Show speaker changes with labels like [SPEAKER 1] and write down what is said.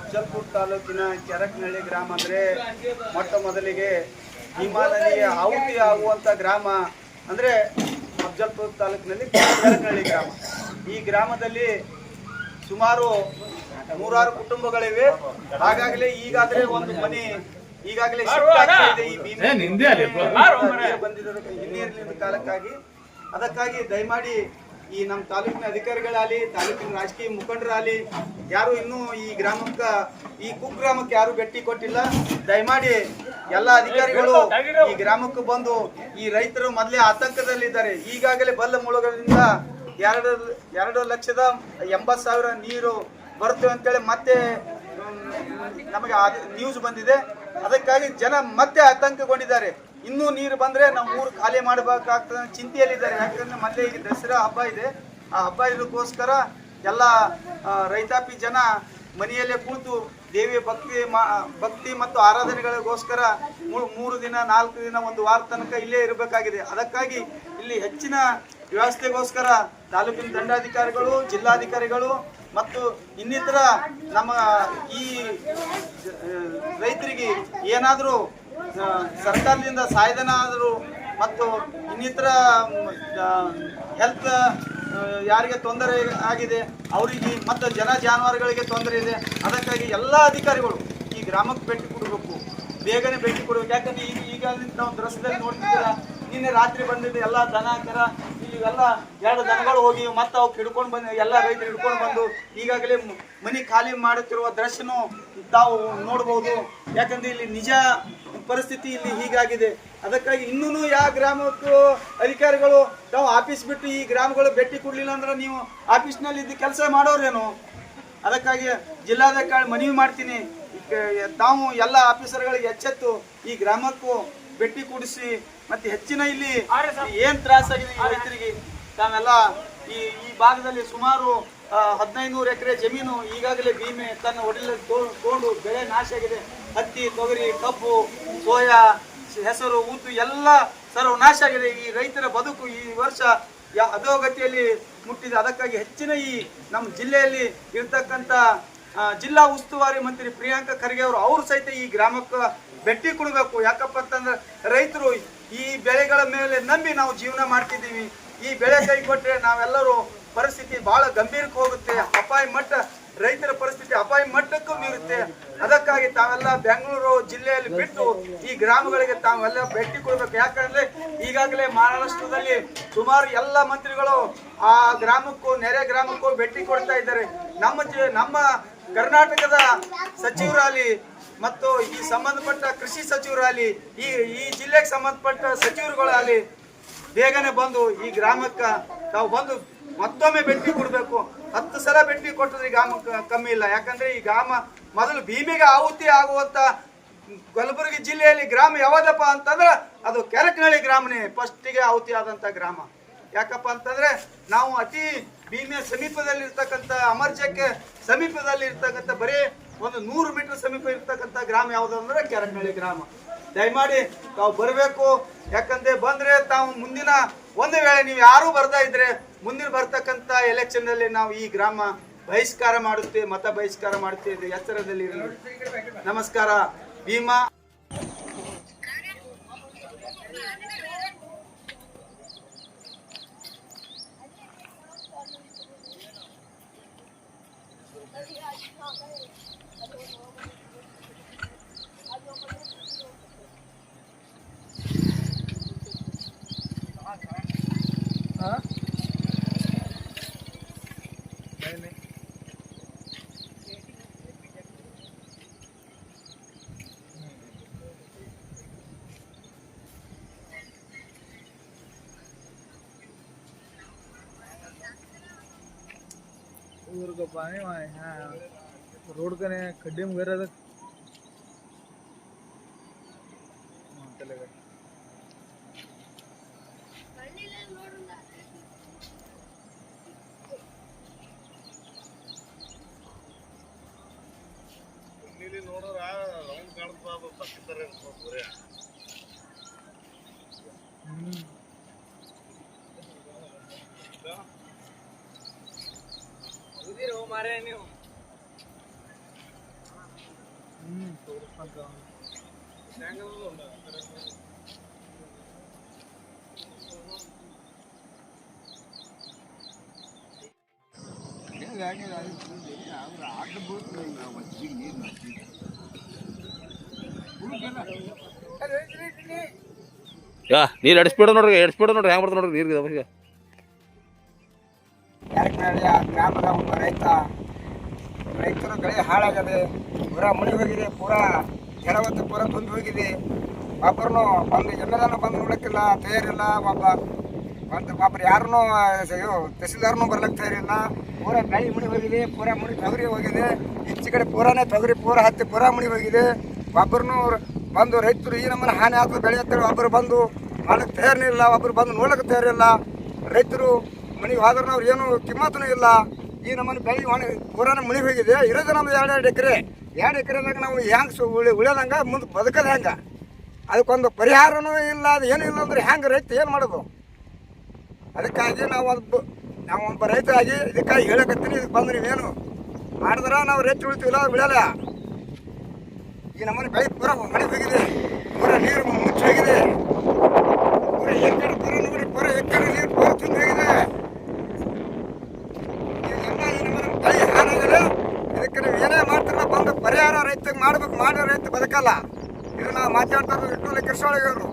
[SPEAKER 1] ಅಫಜಲ್ಪುರ ತಾಲೂಕಿನ ಕೆರಕ್ನಹಳ್ಳಿ ಗ್ರಾಮ ಅಂದರೆ ಮೊಟ್ಟ ಮೊದಲಿಗೆ ಹಿಮಾಲಯ ಆಹುತಿ ಆಗುವಂಥ ಗ್ರಾಮ ಅಂದರೆ ಅಫ್ಜಲ್ಪುರ್ ತಾಲೂಕಿನಲ್ಲಿ ಕೆರಕ್ನಹಳ್ಳಿ ಗ್ರಾಮ. ಈ ಗ್ರಾಮದಲ್ಲಿ ಸುಮಾರು ನೂರಾರು ಕುಟುಂಬಗಳಿವೆ. ಹಾಗಾಗಲೇ ಈಗಾದರೆ ಒಂದು ಮನೆ ಈಗಾಗಲೇ ಬಂದಿರೋ ಹಿನ್ನೀರಿನ ಕಾಲಕ್ಕಾಗಿ. ಅದಕ್ಕಾಗಿ ದಯಮಾಡಿ ಈ ನಮ್ಮ ತಾಲೂಕಿನ ಅಧಿಕಾರಿಗಳಾಗಲಿ, ತಾಲೂಕಿನ ರಾಜಕೀಯ ಮುಖಂಡರಾಗಲಿ, ಯಾರು ಇನ್ನೂ ಈ ಗ್ರಾಮಕ್ಕೆ, ಈ ಕುಗ್ರಾಮಕ್ಕೆ ಯಾರು ಭೇಟಿ ಕೊಟ್ಟಿಲ್ಲ. ದಯಮಾಡಿ ಎಲ್ಲ ಅಧಿಕಾರಿಗಳು ಈ ಗ್ರಾಮಕ್ಕೆ ಬಂದು ಈ ರೈತರು ಮೊದಲೇ ಆತಂಕದಲ್ಲಿದ್ದಾರೆ. ಈಗಾಗಲೇ ಬಲ್ಲ ಮೂಲಗಳಿಂದ ಎರಡು ಎರಡು ಲಕ್ಷದ ಎಂಬತ್ತು ಸಾವಿರ ನೀರು ಬರುತ್ತೆ ಅಂತೇಳಿ ಮತ್ತೆ ನಮಗೆ ನ್ಯೂಸ್ ಬಂದಿದೆ. ಅದಕ್ಕಾಗಿ ಜನ ಮತ್ತೆ ಆತಂಕಗೊಂಡಿದ್ದಾರೆ. ಇನ್ನೂ ನೀರು ಬಂದ್ರೆ ನಮ್ಮ ಊರು ಖಾಲಿ ಮಾಡಬೇಕಾಗ್ತದೆ ಚಿಂತೆಯಲ್ಲಿದ್ದಾರೆ. ಯಾಕಂದ್ರೆ ಮತ್ತೆ ಈಗ ದಸರಾ ಹಬ್ಬ ಇದೆ. ಆ ಹಬ್ಬ ಇದಕ್ಕೋಸ್ಕರ ಎಲ್ಲ ರೈತಾಪಿ ಜನ ಮನೆಯಲ್ಲೇ ಕೂತು ದೇವಿಯ ಭಕ್ತಿ ಭಕ್ತಿ ಮತ್ತು ಆರಾಧನೆಗಳಿಗೋಸ್ಕರ ಮೂರು ದಿನ, ನಾಲ್ಕು ದಿನ ಒಂದು ವಾರ ತನಕ ಇಲ್ಲೇ ಇರಬೇಕಾಗಿದೆ. ಅದಕ್ಕಾಗಿ ಇಲ್ಲಿ ಹೆಚ್ಚಿನ ವ್ಯವಸ್ಥೆಗೋಸ್ಕರ ತಾಲೂಕಿನ ದಂಡಾಧಿಕಾರಿಗಳು, ಜಿಲ್ಲಾಧಿಕಾರಿಗಳು ಮತ್ತು ಇನ್ನಿತರ ನಮ್ಮ ಈ ರೈತರಿಗೆ ಏನಾದರೂ ಸರ್ಕಾರದಿಂದ ಸಹಾಯಧನ ಆದರೂ ಮತ್ತು ಇನ್ನಿತರ ಹೆಲ್ತ್ ಯಾರಿಗೆ ತೊಂದರೆ ಆಗಿದೆ, ಅವರಿಗೆ ಮತ್ತು ಜನ ಜಾನುವಾರುಗಳಿಗೆ ತೊಂದರೆ ಇದೆ, ಅದಕ್ಕಾಗಿ ಎಲ್ಲ ಅಧಿಕಾರಿಗಳು ಈ ಗ್ರಾಮಕ್ಕೆ ಭೇಟಿ ಕೊಡಬೇಕು, ಬೇಗನೆ ಭೇಟಿ ಕೊಡಬೇಕು. ಯಾಕಂದರೆ ಈಗ ಈಗ ನಾವು ದೃಶ್ಯದಲ್ಲಿ ನೋಡ್ತಿದ್ದೀರಾ, ನಿನ್ನೆ ರಾತ್ರಿ ಬಂದಿದ್ದು ಎಲ್ಲ ದನ, ಕರ ಇವೆಲ್ಲ ಎರಡು ದನಗಳು ಹೋಗಿ ಮತ್ತೆ ಅವು ಹಿಡ್ಕೊಂಡು ಬಂದು ಎಲ್ಲ ರೈತರು ಹಿಡ್ಕೊಂಡು ಬಂದು ಈಗಾಗಲೇ ಮನೆ ಖಾಲಿ ಮಾಡುತ್ತಿರುವ ದೃಶ್ಯನೂ ತಾವು ನೋಡಬಹುದು ಯಾಕಂದ್ರೆ ಇಲ್ಲಿ ನಿಜ ಪರಿಸ್ಥಿತಿ ಇಲ್ಲಿ ಹೀಗಾಗಿದೆ. ಅದಕ್ಕಾಗಿ ಇನ್ನೂ ಯಾವ ಗ್ರಾಮಕ್ಕೂ ಅಧಿಕಾರಿಗಳು ತಾವು ಆಫೀಸ್ ಬಿಟ್ಟು ಈ ಗ್ರಾಮಗಳು ಭೇಟಿ ಕೊಡಲಿಲ್ಲ ಅಂದ್ರೆ ನೀವು ಆಫೀಸ್ನಲ್ಲಿ ಇದ್ದು ಕೆಲಸ ಮಾಡೋರೇನು? ಅದಕ್ಕಾಗಿ ಜಿಲ್ಲಾಧಿಕಾರಿ ಮನವಿ ಮಾಡ್ತೀನಿ. ತಾವು ಎಲ್ಲ ಆಫೀಸರ್ಗಳಿಗೆ ಎಚ್ಚೆತ್ತು ಈ ಗ್ರಾಮಕ್ಕೂ ಭೇಟಿ ಕೂಡಿಸಿ ಮತ್ತೆ ಹೆಚ್ಚಿನ ಇಲ್ಲಿ ಏನ್ ತ್ರಾಸಾಗಿದೆ ಈ ರೈತರಿಗೆ? ತಾವೆಲ್ಲ ಈ ಈ ಭಾಗದಲ್ಲಿ ಸುಮಾರು ಹದಿನೈದು ಎಕರೆ ಜಮೀನು ಈಗಾಗಲೇ ಭೀಮೆ ತನ್ನ ಒಡಲ ತಗೊಂಡು ಬೆಳೆ ನಾಶ ಆಗಿದೆ. ಹತ್ತಿ ತೊಗರಿ ಕಬ್ಬು ಸೋಯಾ ಹೆಸರು ಉದ್ದು ಎಲ್ಲ ಸರ್ವನಾಶ ಆಗಿದೆ. ಈ ರೈತರ ಬದುಕು ಈ ವರ್ಷ ಯಾ- ಅಧೋಗತಿಯಲ್ಲಿ ಮುಟ್ಟಿದೆ. ಅದಕ್ಕಾಗಿ ಹೆಚ್ಚಿನ ಈ ನಮ್ಮ ಜಿಲ್ಲೆಯಲ್ಲಿ ಇರ್ತಕ್ಕಂಥ ಜಿಲ್ಲಾ ಉಸ್ತುವಾರಿ ಮಂತ್ರಿ ಪ್ರಿಯಾಂಕ ಖರ್ಗೆ ಅವರು ಅವರು ಸಹಿತ ಈ ಗ್ರಾಮಕ್ಕೆ ಭೇಟಿ ಕೊಡಬೇಕು ಯಾಕಪ್ಪ ಅಂತಂದ್ರೆ ರೈತರು ಈ ಬೆಳೆಗಳ ಮೇಲೆ ನಂಬಿ ನಾವು ಜೀವನ ಮಾಡ್ತಿದ್ದೀವಿ. ಈ ಬೆಳೆ ಕೈ ಕೊಟ್ಟರೆ ನಾವೆಲ್ಲರೂ ಪರಿಸ್ಥಿತಿ ಬಹಳ ಗಂಭೀರಕ್ಕೆ ಹೋಗುತ್ತೆ. ಅಪಾಯ ಮಟ್ಟ, ರೈತರ ಪರಿಸ್ಥಿತಿ ಅಪಾಯ ಮಟ್ಟಕ್ಕೂ ಮೀರುತ್ತೆ ಅದಕ್ಕಾಗಿ ತಾವೆಲ್ಲ ಬೆಂಗಳೂರು ಜಿಲ್ಲೆಯಲ್ಲಿ ಬಿಟ್ಟು ಈ ಗ್ರಾಮಗಳಿಗೆ ತಾವೆಲ್ಲ ಭೇಟಿ ಕೊಡಬೇಕು ಯಾಕಂದ್ರೆ ಈಗಾಗಲೇ ಮಹಾರಾಷ್ಟ್ರದಲ್ಲಿ ಸುಮಾರು ಎಲ್ಲ ಮಂತ್ರಿಗಳು ಆ ಗ್ರಾಮಕ್ಕೂ, ನೆರೆ ಗ್ರಾಮಕ್ಕೂ ಭೇಟಿ ಕೊಡ್ತಾ ಇದ್ದಾರೆ. ನಮ್ಮ ನಮ್ಮ ಕರ್ನಾಟಕದ ಸಚಿವರಾಗಲಿ ಮತ್ತು ಈ ಸಂಬಂಧಪಟ್ಟ ಕೃಷಿ ಸಚಿವರಾಗಲಿ, ಈ ಈ ಜಿಲ್ಲೆಗೆ ಸಂಬಂಧಪಟ್ಟ ಸಚಿವರುಗಳಾಗಲಿ ಬೇಗನೆ ಬಂದು ಈ ಗ್ರಾಮಕ್ಕೆ ತಾವು ಬಂದು ಮತ್ತೊಮ್ಮೆ ಭೇಟಿ ಕೊಡಬೇಕು. ಹತ್ತು ಸಲ ಭೇಟಿ ಕೊಟ್ಟರೆ ಈ ಗ್ರಾಮ ಕಮ್ಮಿ ಇಲ್ಲ. ಯಾಕಂದ್ರೆ ಈ ಗ್ರಾಮ ಮೊದಲು ಭೀಮಿಗೆ ಆಹುತಿ ಆಗುವಂತ ಕಲಬುರಗಿ ಜಿಲ್ಲೆಯಲ್ಲಿ ಗ್ರಾಮ ಯಾವ್ದಪ್ಪ ಅಂತಂದ್ರೆ ಅದು ಕೆರಕನಹಳ್ಳಿ ಗ್ರಾಮನೇ, ಫಸ್ಟಿಗೆ ಆಹುತಿ ಆದಂಥ ಗ್ರಾಮ. ಯಾಕಪ್ಪ ಅಂತಂದ್ರೆ ನಾವು ಅತಿ ಭೀಮಿಯ ಸಮೀಪದಲ್ಲಿ ಇರ್ತಕ್ಕಂಥ ಅಮರ್ಜಕ್ಕೆ ಸಮೀಪದಲ್ಲಿ ಇರ್ತಕ್ಕಂಥ ಬರೀ ಒಂದು ನೂರು ಮೀಟರ್ ಸಮೀಪ ಇರ್ತಕ್ಕಂಥ ಗ್ರಾಮ ಯಾವುದು ಅಂದ್ರೆ ಕೆರಕನಹಳ್ಳಿ ಗ್ರಾಮ. ದಯಮಾಡಿ ತಾವು ಬರಬೇಕು. ಯಾಕಂದ್ರೆ ಬಂದ್ರೆ ತಾವು ಮುಂದಿನ ಒಂದು ವೇಳೆ ನೀವು ಯಾರು ಬರ್ತಾ ಇದ್ರೆ ಮುಂದಿನ ಬರ್ತಕ್ಕಂಥ ಎಲೆಕ್ಷನ್ ಅಲ್ಲಿ ನಾವು ಈ ಗ್ರಾಮ ಬಹಿಷ್ಕಾರ ಮಾಡುತ್ತೆ ಮತ ಬಹಿಷ್ಕಾರ ಮಾಡುತ್ತೆ ಎಚ್ಚರದಲ್ಲಿ ನಮಸ್ಕಾರ. ಭೀಮಾ. Huh?
[SPEAKER 2] ऊर का पानी वहाँ हाँ रोड का नहीं खड्डे में गिरा था वहाँ चले गए
[SPEAKER 3] ಇಲ್ಲಿ ನೋಡಿದ್ರ ರೌಂಡ್ ಕಾಣ್ತದ ಅದು ತಕ್ಕಿದ್ದಾರೆ ಬರೀ
[SPEAKER 2] हम्म
[SPEAKER 4] ಮಾರೇ ನೀವು
[SPEAKER 2] ಅಂತ
[SPEAKER 4] ಯಾ ನೀರು ಎರಡು ಸ್ಪೀಡ್ ನೋಡ್ರಿ ಎರಡು ಸ್ಪೀಡ್ ನೋಡ್ರಿ ಹೆಂಗೆ ಬರ್ತದೆ ನೋಡ್ರಿ ನೀರು
[SPEAKER 5] ಯಾರಕನಹಳ್ಳಿಯ ಗ್ರಾಮದ ಒಬ್ಬ ರೈತ, ರೈತರ ಬೆಳೆ ಹಾಳಾಗದೆ ಪೂರ ಮುಳಿ ಹೋಗಿದೆ, ಪೂರ ಜಲವತ್ತು ಪೂರ ತುಂಬಿ ಹೋಗಿದೆ ಒಬ್ಬರನ್ನು ಬಂದು ಎಲ್ಲದನ್ನು ಬಂದು ನೋಡೋಕ್ಕಿಲ್ಲ, ತಯಾರಿಲ್ಲ, ಒಬ್ಬ ಒಂದು ಒಬ್ಬರು ಯಾರನ್ನೂ ತಹಸೀಲ್ದಾರನು ಬರ್ಲಿಕ್ಕೆ ತಯಾರಿಲ್ಲ. ಪೂರ ಬೆಳೆ ಮುಳಿ ಹೋಗಿದೆ, ಪೂರ ಮುಳಿ ತೊಗರಿ ಹೋಗಿದೆ. ಹೆಚ್ಚು ಕಡೆ ಪೂರಾನೇ ತೊಗರಿ, ಪೂರ ಹತ್ತಿ ಪೂರ ಮುಳಿ ಹೋಗಿದೆ. ಒಬ್ಬರನ್ನು ಬಂದು ರೈತರು ಈ ನಮ್ಮನ್ನು ಹಾನಿ ಆಗ್ತದೆ, ಬೆಳೆ ಅಂತೇಳಿ ಒಬ್ಬರು ಬಂದು ಮಾಡಕ್ಕೆ ತಯಾರಿಲ್ಲ, ಒಬ್ಬರು ಬಂದು ನೋಡಕ್ಕೆ ತಯಾರಿಲ್ಲ. ರೈತರು ಮನೆಗೆ ಹೋದ್ರೆ ನಾವು ಏನು ಕಿಮ್ಮತ್ತೂ ಇಲ್ಲ. ಈ ನಮ್ಮನೆ ಬೆಳೆ ಒಣ ಪೂರಾನ ಮುಳಿ ಹೋಗಿದೆ ಇರೋದು ನಮ್ದು ಎರಡು ಎರಡು ಎಕರೆ. ಎರಡು ಎಕರೆದಾಗ ನಾವು ಹೆಂಗೆ ಸು ಉಳಿ ಉಳಿಯೋದಂಗೆ ಮುಂದೆ ಬದುಕೋದು ಹೆಂಗೆ? ಅದಕ್ಕೊಂದು ಪರಿಹಾರನೂ ಇಲ್ಲ, ಅದು ಏನೂ ಇಲ್ಲ ಅಂದ್ರೆ ಹೆಂಗೆ ರೈತ ಏನು ಮಾಡೋದು? ಅದಕ್ಕಾಗಿ ನಾವು ಅದು ನಾವು ಒಬ್ಬ ರೈತರಾಗಿ ಇದಕ್ಕಾಗಿ ಹೇಳಕತ್ತೀನಿ. ಇದಕ್ಕೆ ಬಂದು ನೀವೇನು ಮಾಡಿದ್ರೆ ನಾವು ರೈತ ಉಳಿತೀವಿಲ್ಲ ಬಿಡಲ್ಲ ಈ ನಮ್ಮನೆ ಬೆಳೆ ಪೂರ ಮಳೆ ಹೋಗಿದೆ. ಪೂರ ನೀರು ಮುಚ್ಚಿ ಹೋಗಿದೆ. ಪೂರ ಎಕರೆ ಪೂರ ನೋಡಿ, ಪೂರ ಎಕರೆ ನೀರು ಪೂರ ತಿಂದೋಗಿದೆ ಇದೆಲ್ಲ ಈ ನಮ್ಮನೆ ಬೆಳೆ ಹಾಳಾಗಿದೆ ಇದಕ್ಕೆ ನೀವು ಏನೇ ಮಾಡ್ತಿರಲ್ಲ ಬಂದು ಪರಿಹಾರ ರೈತಗೆ ಮಾಡ್ಬೇಕು ಮಾಡಿದ್ರೆ ರೈತ ಬದುಕಲ್ಲ. ಇದು ನಾವು ಮಾತಾಡ್ತಾ ಇಟ್ಟು ಲೆಕ್ಕ ಅವರು